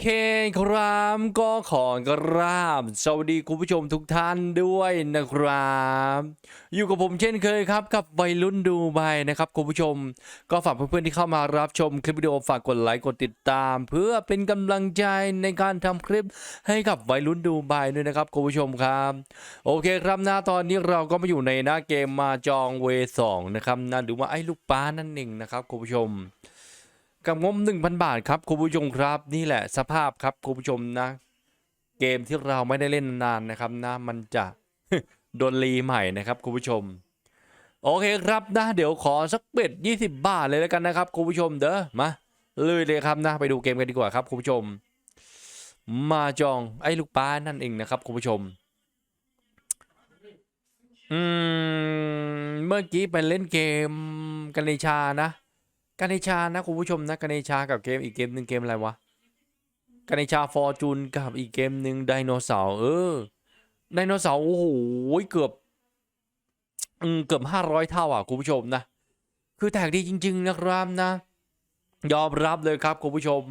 เคนครับก็ขอกราบสวัสดีคุณผู้ชมทุกท่านด้วยนะครับ อยู่กับผมเช่นเคยครับ กับวัยรุ่นดูใบนะครับคุณผู้ชม ก็ฝากเพื่อนๆที่เข้ามารับชมคลิปวิดีโอฝากกดไลค์กดติดตาม เพื่อเป็นกำลังใจในการทำคลิปให้กับวัยรุ่นดูใบด้วยนะครับคุณผู้ชมครับ โอเคครับนะตอนนี้เราก็มาอยู่ในหน้าเกมมาจองเวสองนะครับนะหรือว่าไอ้ลูกป้านั่นเองนะครับคุณผู้ชม กับงบ 1,000 บาทครับคุณผู้ชมครับนี่แหละสภาพครับคุณผู้ชมนะ เกมที่เราไม่ได้เล่นนานนะครับนะมันจะโดนรีใหม่นะครับคุณผู้ชม โอเคครับนะ เดี๋ยวขอสักเบ็ด20 บาทเลยแล้วกันนะครับคุณผู้ชมเด้อมาเลยเลยครับนะ ไปดูเกมกันดีกว่าครับคุณผู้ชม มาจองไอ้ลูกป้านั่นเองนะครับคุณผู้ชมอืมเมื่อกี้ไปเล่นเกมกันในชานะ กันในชานะคุณผู้ชมนะกันในชากับเกมอีกเกมหนึ่งเกมอะไรวะกันในชาฟอร์จูนกับอีกเกมหนึ่งไดโนเสาร์เออไดโนเสาร์โอ้โหเกือบอืมเกือบห้าร้อยเท่าอะคุณผู้ชมนะ คือแตกดีจริง ๆ นะครับนะ ยอมรับเลยครับคุณผู้ชม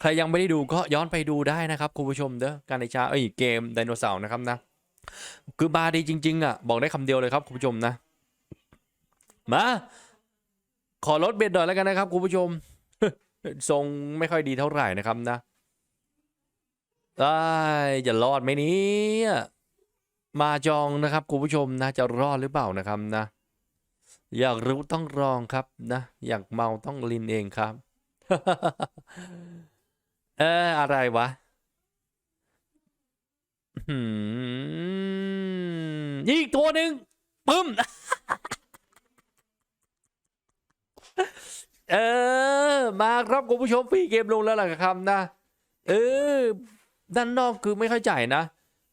ใครยังไม่ได้ดูก็ย้อนไปดูได้นะครับคุณผู้ชมเด้อการในชาเอ้ยเกมไดโนเสาร์นะครับนะ คือบาดีจริง ๆ อะ บอกได้คำเดียวเลยครับคุณผู้ชมนะ มา ขอลดเบ็ดหน่อยแล้วกันนะครับคุณผู้ชม ทรงไม่ค่อยดีเท่าไหร่นะครับนะได้จะรอดไหมนี้มาจองนะครับคุณผู้ชมนะจะรอดหรือเปล่านะครับนะ อยากรู้ต้องลองครับนะ อยากเมาต้องลินเองครับ เอออะไรวะหืมอีกตัวหนึ่งปึ้ม เออ มาครับคุณผู้ชมฟรีเกมลงแล้วล่ะครับนะ เออ ด้านนอกคือไม่ค่อยจ่ายนะ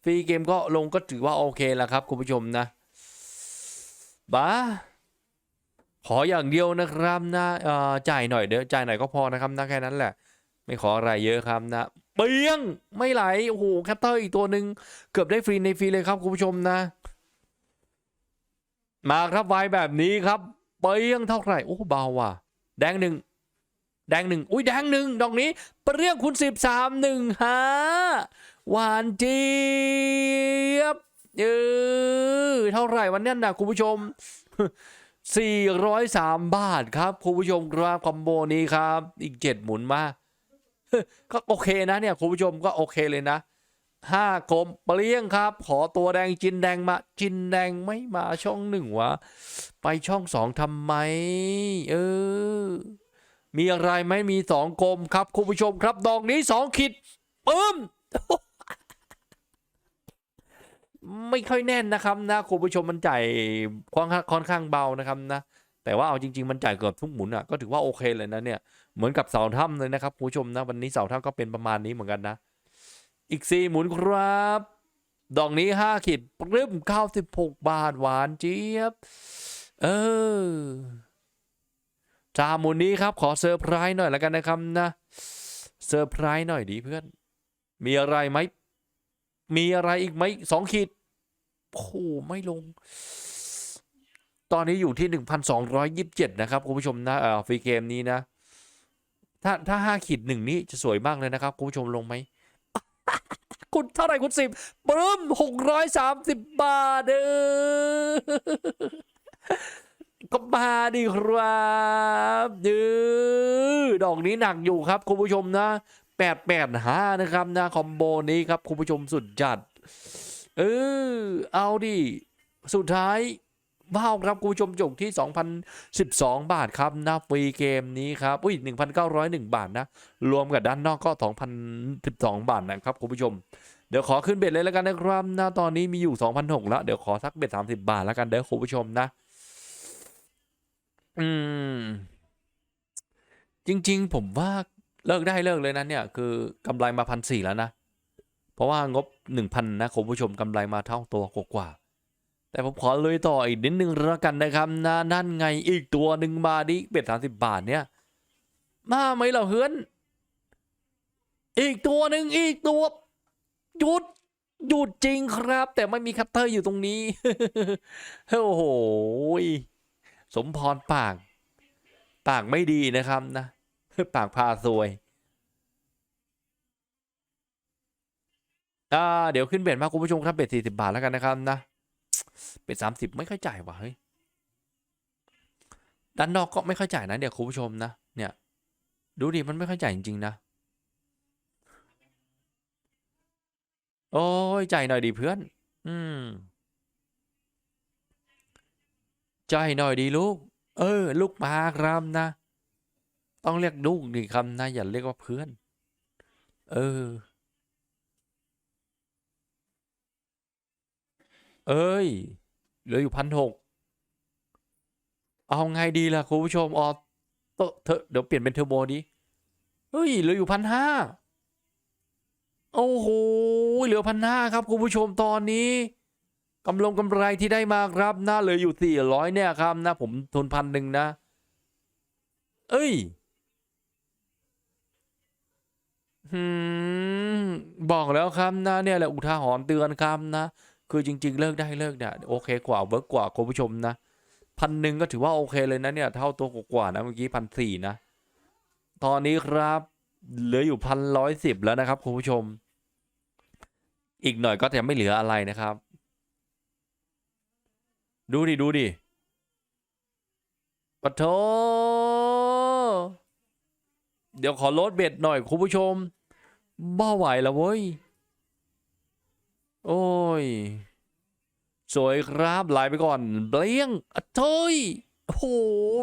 ฟรีเกมก็ลงก็ถือว่าโอเคแล้วครับคุณผู้ชมนะบ้าขออย่างเดียวนะครับนะเอ่อจ่ายหน่อยเดี๋ยวจ่ายหน่อยก็พอนะครับนะแค่นั้นแหละ ไม่ขออะไรเยอะครับนะเปียงไม่ไหลโอ้โหแคปเตอร์อีกตัวหนึ่งเกือบได้ฟรีในฟรีเลยครับคุณผู้ชมนะ มาครับไวแบบนี้ครับเปียงเท่าไหร่โอ้เบาว่ะ แดงหนึ่งแดงหนึ่งอุ้ยแดงหนึ่งดอกนี้เปรี้ยงคุณสิบสามหนึ่งฮะหวานเจี๊ยบเออเท่าไหร่วันนี้นะคุณผู้ชม 403 บาทครับ คุณผู้ชมครับคอมโบนี้ครับ อีก 7 หมุนมา ก็โอเคนะเนี่ย คุณผู้ชมก็โอเคเลยนะ ห้ากลมเปรี้ยงครับ ขอตัวแดงจินแดงมาจินแดงไม่มาช่องหนึ่งวะ ไปช่องสองทำไม เออ มีอะไรไหมมีสองกลมครับคุณผู้ชมครับดอกนี้สองขีดปึ้มไม่ค่อยแน่นนะครับนะคุณผู้ชมมันจ่ายค่อนข้างค่อนข้างเบานะครับนะ แต่ว่าเอาจริง ๆ มันจ่ายเกือบทุกหมุนอะก็ถือว่าโอเคเลยนะเนี่ยเหมือนกับเสาถ้ำเลยนะครับคุณผู้ชมนะวันนี้เสาถ้ำก็เป็นประมาณนี้เหมือนกันนะ อีกสี่หมุนครับ ดอกนี้ห้าขีดปรึ้มเก้าสิบหกบาทหวานเจี๊ยบ เออจาหมุนนี้ครับ ขอเซอร์ไพรส์หน่อยแล้วกันนะครับนะเซอร์ไพรส์หน่อยดีเพื่อน มีอะไรไหม มีอะไรอีกไหมสองขีดโอ้โหไม่ลง ตอนนี้อยู่ที่หนึ่งพันสองร้อยยิบเจ็ดนะครับ คุณผู้ชมนะเอ่อฟรีเกมนี้นะ ถ้าถ้าห้าขีดหนึ่งนี่จะสวยมากเลยนะครับ คุณผู้ชมลงไหม คุณเท่าไหร่คุณสิบปึ้มหกร้อยสามสิบบาทเออก็มาดิครับเออดอกนี้หนักอยู่ครับ คุณผู้ชมนะแปดแปดห้านะครับนะคอมโบนี้ครับ คุณผู้ชมสุดจัด เออ เอาดิ สุดท้าย ว้าวครับคุณผู้ชมจบที่ 2,012 บาทครับนะฟรีเกมนี้ครับอุ้ย 1,901 บาทนะ รวมกับด้านนอกก็ 2,012 บาทนะครับคุณผู้ชม เดี๋ยวขอขึ้นเบ็ดเลยแล้วกันนะครับนะตอนนี้มีอยู่ 2,006แล้ว เดี๋ยวขอสักเบ็ด 30 บาทแล้วกันเด้อคุณผู้ชมนะ อืม จริง ๆ ผมว่าเลิกได้เลิกเลยนะเนี่ย คือกำไรมาพันสี่แล้วนะ เพราะว่างบ 1,000 นะคุณผู้ชมกำไรมาเท่าตัวกว่าๆ แต่ผมขอลุยต่ออีกนิดนึงแล้วกันนะครับนะนั่นไงอีกตัวหนึ่งมาดิเบ็ดสามสิบบาทเนี่ย มาไหมเราเฮือน อีกตัวหนึ่งอีกตัวหยุดหยุดจริงครับ แต่ไม่มีคัตเตอร์อยู่ตรงนี้โอ้โหสมพรปาก ปากไม่ดีนะครับนะปากพาซวยอ่าเดี๋ยวขึ้นเบ็ดมาคุณผู้ชมครับเบ็ดสี่สิบบาทแล้วกันนะครับนะ เบ็ดสามสิบไม่ค่อยจ่ายว่ะเฮ้ยด้านนอกก็ไม่ค่อยจ่ายนะเดี๋ยวคุณผู้ชมนะเนี่ย ดูดิมันไม่ค่อยจ่ายจริงๆนะโอ้ยจ่ายหน่อยดิเพื่อน อืมจ่ายหน่อยดีลูก เออ ลูกมาครับนะ ต้องเรียกลูกดีคำนะอย่าเรียกว่าเพื่อน เออ เอ้ย เหลืออยู่พันหกเอาไงดีล่ะคุณผู้ชมออโตเธอเดี๋ยวเปลี่ยนเป็นเทอร์โบดิเฮ้ยเหลืออยู่พันห้าโอ้โหเหลือพันห้าครับคุณผู้ชมตอนนี้กำลงกำไรที่ได้มาครับน่าเหลืออยู่สี่ร้อยเนี่ยครับนะผมทุนพันหนึ่งนะ เอ้ยบอกแล้วครับนะเนี่ยแหละอุทาหรณ์เตือนครับนะ คือจริง ๆ เลิกได้เลิกเนี่ยโอเคกว่าเวิร์กกว่าคุณผู้ชมนะพันหนึ่งก็ถือว่าโอเคเลยนะเนี่ยเท่าตัวกว่านะเมื่อกี้พันสี่นะ ตอนนี้ครับเหลืออยู่พันร้อยสิบแล้วนะครับคุณผู้ชม อีกหน่อยก็จะไม่เหลืออะไรนะครับ ดูดิดูดิปะโถเดี๋ยวขอลดเบ็ดหน่อยคุณผู้ชมบ้าไหวแล้วเว้ย โอ้ย สวยครับไลน์ไปก่อน เบลี้ยงอะเทยโอ้โห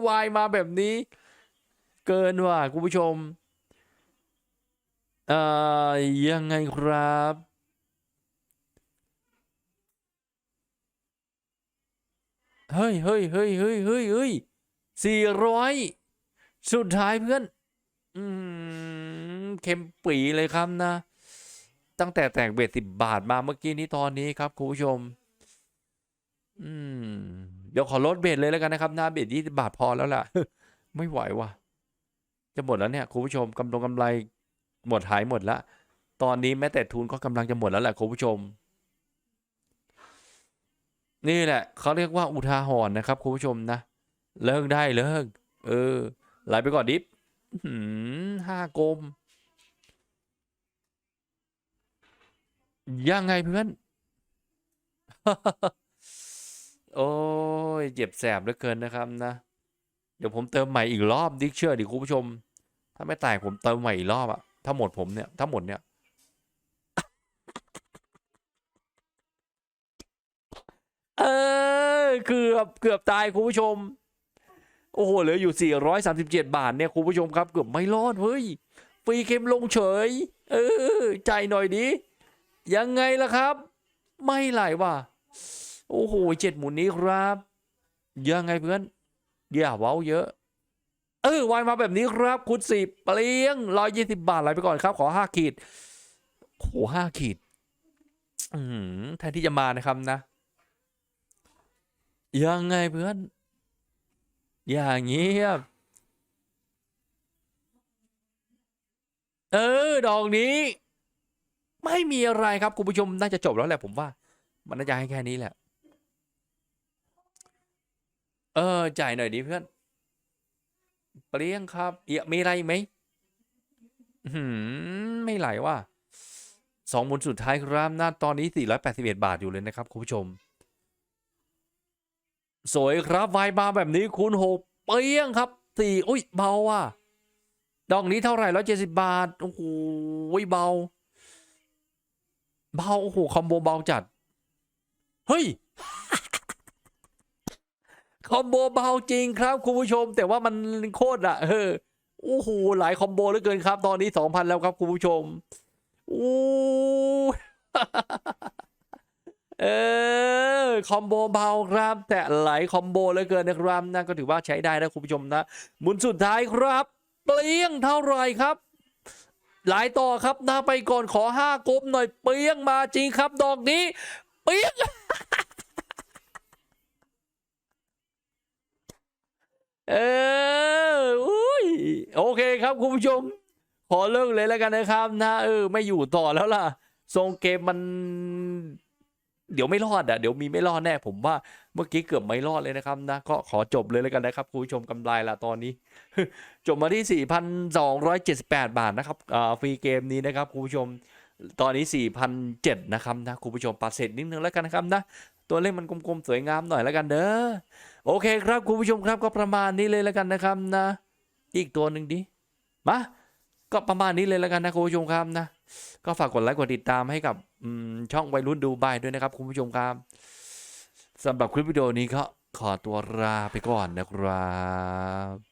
วายมาแบบนี้ เกินว่ะคุณผู้ชมเอ่อยังไงครับ เฮ้ยเฮ้ยเฮ้ยเฮ้ยเฮ้ยเฮ้ยสี่ร้อยสุดท้ายเพื่อน อืม เข็มปีเลยครับนะ ตั้งแต่แตกเบ็ดสิบบาทมาเมื่อกี้นี้ตอนนี้ครับคุณผู้ชม อืม เดี๋ยวขอลดเบ็ดเลยแล้วกันนะครับหน้าเบ็ดยี่สิบาทพอแล้วล่ะ ไม่ไหวว่ะ จะหมดแล้วเนี่ยคุณผู้ชมกำลงกำไรหมดหายหมดละ ตอนนี้แม้แต่ทุนก็กำลังจะหมดแล้วแหละคุณผู้ชม นี่แหละเขาเรียกว่าอุทาหรณ์นะครับคุณผู้ชมนะเลิกได้เลิกเออไหลไปก่อนดิฟหืมห้ากลม ยังไงเพื่อน โอ้ยเจ็บแสบเหลือเกินนะครับนะ เดี๋ยวผมเติมใหม่อีกรอบดิเชื่อดิคุณผู้ชม ถ้าไม่แตกผมเติมใหม่อีกรอบอะถ้าหมดผมเนี่ย ถ้าหมดเนี่ย เออเกือบเกือบตายคุณผู้ชม โอ้โหเหลืออยู่ 437 บาทเนี่ยคุณผู้ชมครับ เกือบไม่รอดเฮ้ยฟรีเค็มลงเฉย เออใจหน่อยดิ ยังไงล่ะครับ ไม่ไหลว่ะโอ้โหเจ็ดหมุนนี้ครับ ยังไงเพื่อน อย่าเว้าเยอะ เออวายมาแบบนี้ครับ คุณสิบเปลี่ยงร้อยยี่สิบาทไหลไปก่อนครับ ขอห้าขีดโหห้าขีดอืมแทนที่จะมานะครับนะ ยังไงเพื่อน อย่างเงียบเออ ดอกนี้ ไม่มีอะไรครับคุณผู้ชมน่าจะจบแล้วแหละผมว่า มันน่าจะให้แค่นี้แหละ เออจ่ายหน่อยดิเพื่อนเปลี่ยงครับ เอียมีอะไรไหมหืมไม่ไหลว่ะสองหมุนสุดท้ายครับหน้าตอนนี้ 481 บาทอยู่เลยนะครับคุณผู้ชม สวยครับวายบาแบบนี้คูณหกเปี้ยงครับสี่อุ้ยเบาว่ะ ดอกนี้เท่าไหร่ร้อยเจ็ดสิบาท โอ้โหเบา เบาโอ้โหคอมโบเบาจัด เฮ้ยคอมโบเบาจริงครับคุณผู้ชม แต่ว่ามันโคตรอะเออโอ้โหหลายคอมโบเหลือเกินครับ ตอนนี้สองพันแล้วครับคุณผู้ชมโอ้เออคอมโบเบาครับ แต่หลายคอมโบเหลือเกินนะครับนั่นก็ถือว่าใช้ได้นะคุณผู้ชมนะหมุนสุดท้ายครับ เปลี่ยงเท่าไรครับ หลายต่อครับหน้าไปก่อนขอห้ากลมหน่อยเปรี้ยงมาจริงครับ ดอกนี้เปรี้ยงเอออุ้ยโอเคครับคุณผู้ชม ขอเลิกเลยแล้วกันนะครับนะเออ ไม่อยู่ต่อแล้วล่ะ ทรงเกมมัน เดี๋ยวไม่รอดอะเดี๋ยวมีไม่รอดแน่ผมว่าเมื่อกี้เกือบไม่รอดเลยนะครับนะก็ขอจบเลยแล้วกันนะครับคุณผู้ชมกำไรละตอนนี้ จบมาที่ 4,278 บาทนะครับฟรีเกมนี้นะครับคุณผู้ชมตอนนี้ 4,007นะครับนะคุณผู้ชมปัดเศษนิดนึงแล้วกันนะครับนะตัวเลขมันกลมๆ สวยงามหน่อยแล้วกันเด้อโอเคครับคุณผู้ชมครับก็ประมาณนี้เลยแล้วกันนะครับนะ อีกตัวหนึ่งดิมาก็ประมาณนี้เลยแล้วกันนะคุณผู้ชมครับนะ ก็ฝากกดไลค์กดติดตามให้กับ ช่องวัยรุ่นดูบายด้วยนะครับ คุณผู้ชมครับสำหรับคลิปวิดีโอนี้ก็ขอตัวลาไปก่อนนะครับ